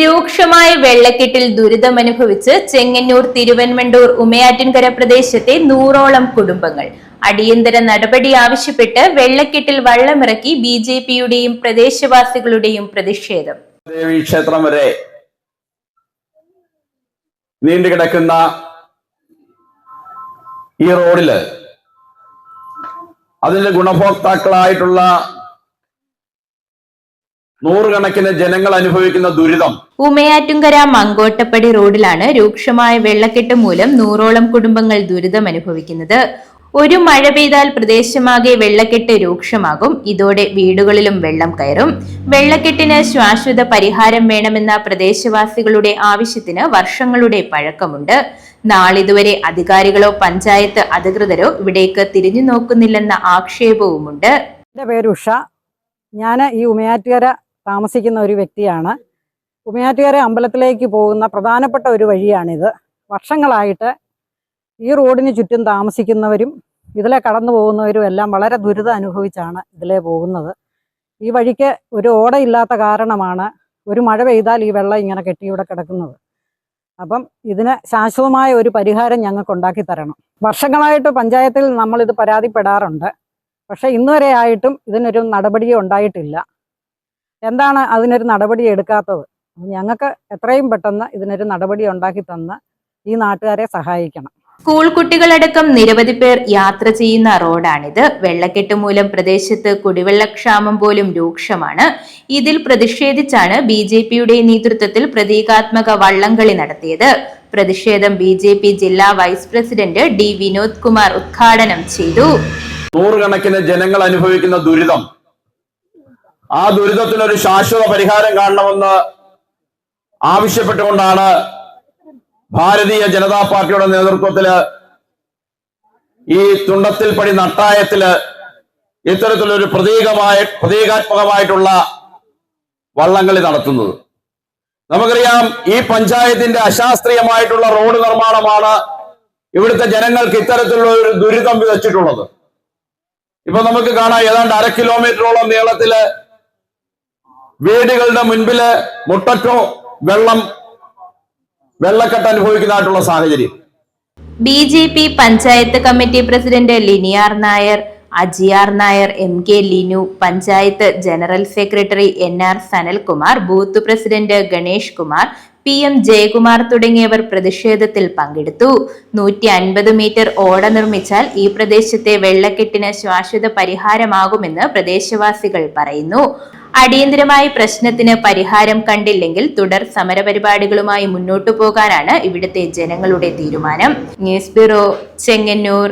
രൂക്ഷമായ വെള്ളക്കെട്ടിൽ ദുരിതമനുഭവിച്ച് ചെങ്ങന്നൂർ തിരുവൻമണ്ടൂർ ഉമയാറ്റിൻകര പ്രദേശത്തെ നൂറോളം കുടുംബങ്ങൾ. അടിയന്തര നടപടി ആവശ്യപ്പെട്ട് വെള്ളക്കെട്ടിൽ വള്ളമിറക്കി ബി ജെ പിയുടെയും പ്രദേശവാസികളുടെയും പ്രതിഷേധം. ക്ഷേത്രം വരെ നീണ്ടുകിടക്കുന്ന ഈ റോഡിൽ അതിന്റെ ഗുണഭോക്താക്കളായിട്ടുള്ള നൂറുകണക്കിന് ജനങ്ങൾ അനുഭവിക്കുന്ന ദുരിതം. ഉമയാറ്റുങ്കര മങ്കോട്ടപ്പടി റോഡിലാണ് രൂക്ഷമായ വെള്ളക്കെട്ട് മൂലം നൂറോളം കുടുംബങ്ങൾ ദുരിതം അനുഭവിക്കുന്നത്. ഒരു മഴ പെയ്താൽ പ്രദേശമാകെ വെള്ളക്കെട്ട് രൂക്ഷമാകും. ഇതോടെ വീടുകളിലും വെള്ളം കയറും. വെള്ളക്കെട്ടിന് ശാശ്വത പരിഹാരം വേണമെന്ന പ്രദേശവാസികളുടെ ആവശ്യത്തിന് വർഷങ്ങളുടെ പഴക്കമുണ്ട്. നാളിതുവരെ അധികാരികളോ പഞ്ചായത്ത് അധികൃതരോ ഇവിടേക്ക് തിരിഞ്ഞു നോക്കുന്നില്ലെന്ന ആക്ഷേപവുമുണ്ട്. എന്റെ പേര് ഉഷ. ഞാൻ ഈ ഉമയാറ്റുകര താമസിക്കുന്ന ഒരു വ്യക്തിയാണ്. ഉമയാറ്റുകര അമ്പലത്തിലേക്ക് പോകുന്ന പ്രധാനപ്പെട്ട ഒരു വഴിയാണിത്. വർഷങ്ങളായിട്ട് ഈ റോഡിന് ചുറ്റും താമസിക്കുന്നവരും ഇതിലെ കടന്നു പോകുന്നവരും എല്ലാം വളരെ ദുരിതം അനുഭവിച്ചാണ് ഇതിലെ പോകുന്നത്. ഈ വഴിക്ക് ഒരു ഓടയില്ലാത്ത കാരണമാണ് ഒരു മഴ പെയ്താൽ ഈ വെള്ളം ഇങ്ങനെ കെട്ടി ഇവിടെ കിടക്കുന്നത്. അപ്പം ഇതിന് ശാശ്വതമായ ഒരു പരിഹാരം ഞങ്ങൾക്ക് ഉണ്ടാക്കി തരണം. വർഷങ്ങളായിട്ട് പഞ്ചായത്തിൽ നമ്മളിത് പരാതിപ്പെടാറുണ്ട്. പക്ഷെ ഇന്നുവരെ ആയിട്ടും ഇതിനൊരു നടപടിയോ ഉണ്ടായിട്ടില്ല. എന്താണ് അതിനൊരു നടപടി എടുക്കാത്തത്? ഞങ്ങൾക്ക് എത്രയും പെട്ടെന്ന് ഇതിനൊരു നടപടി ഉണ്ടാക്കി തന്ന് ഈ നാട്ടുകാരെ സഹായിക്കണം. സ്കൂൾ കുട്ടികളടക്കം നിരവധി പേർ യാത്ര ചെയ്യുന്ന റോഡാണിത്. വെള്ളക്കെട്ട് മൂലം പ്രദേശത്ത് കുടിവെള്ളക്ഷാമം പോലും രൂക്ഷമാണ്. ഇതിൽ പ്രതിഷേധിച്ചാണ് ബി ജെ പിയുടെ നേതൃത്വത്തിൽ പ്രതീകാത്മക വള്ളംകളി നടത്തിയത്. പ്രതിഷേധം ബി ജെ പി ജില്ലാ vice president D Vinod Kumar ഉദ്ഘാടനം ചെയ്തു. നൂറുകണക്കിന് ജനങ്ങൾ അനുഭവിക്കുന്ന ദുരിതം. ആ ദുരിതത്തിനൊരു ശാശ്വത പരിഹാരം കാണണമെന്ന് ആവശ്യപ്പെട്ടുകൊണ്ടാണ് ഭാരതീയ ജനതാ പാർട്ടിയുടെ നേതൃത്വത്തിൽ ഈ തുണ്ടത്തിൽ തുണ്ടത്തിൽപ്പടി നട്ടായത്തിൽ ഇത്തരത്തിലൊരു പ്രതീകമായ പ്രതീകാത്മകമായിട്ടുള്ള വള്ളംകളി നടത്തുന്നത്. നമുക്കറിയാം ഈ പഞ്ചായത്തിന്റെ അശാസ്ത്രീയമായിട്ടുള്ള റോഡ് നിർമ്മാണമാണ് ഇവിടുത്തെ ജനങ്ങൾക്ക് ഇത്തരത്തിലുള്ള ഒരു ദുരിതം വിതച്ചിട്ടുള്ളത്. ഇപ്പൊ നമുക്ക് കാണാം ഏതാണ്ട് അര കിലോമീറ്ററോളം നീളത്തിൽ വീടുകളുടെ മുൻപിൽ മുട്ടറ്റോ വെള്ളം വെള്ളക്കെട്ട് അനുഭവിക്കുന്നതായിട്ടുള്ള സാഹചര്യം. B J P panchayat committee president Liniyar Nair Ajiyar Nair M K Linu panchayat general secretary N R Sanalkumar booth president Ganesh Kumar P M Jayakumar തുടങ്ങിയവർ പ്രതിഷേധത്തിൽ പങ്കെടുത്തു. നൂറ്റി അൻപത് മീറ്റർ ഓട നിർമ്മിച്ചാൽ ഈ പ്രദേശത്തെ വെള്ളക്കെട്ടിന് ശാശ്വത പരിഹാരമാകുമെന്ന് പ്രദേശവാസികൾ പറയുന്നു. അടിയന്തരമായി പ്രശ്നത്തിന് പരിഹാരം കണ്ടില്ലെങ്കിൽ തുടർ സമരപരിപാടികളുമായി മുന്നോട്ടു പോകാനാണ് ഇവിടുത്തെ ജനങ്ങളുടെ തീരുമാനം. News bureau Chengannur.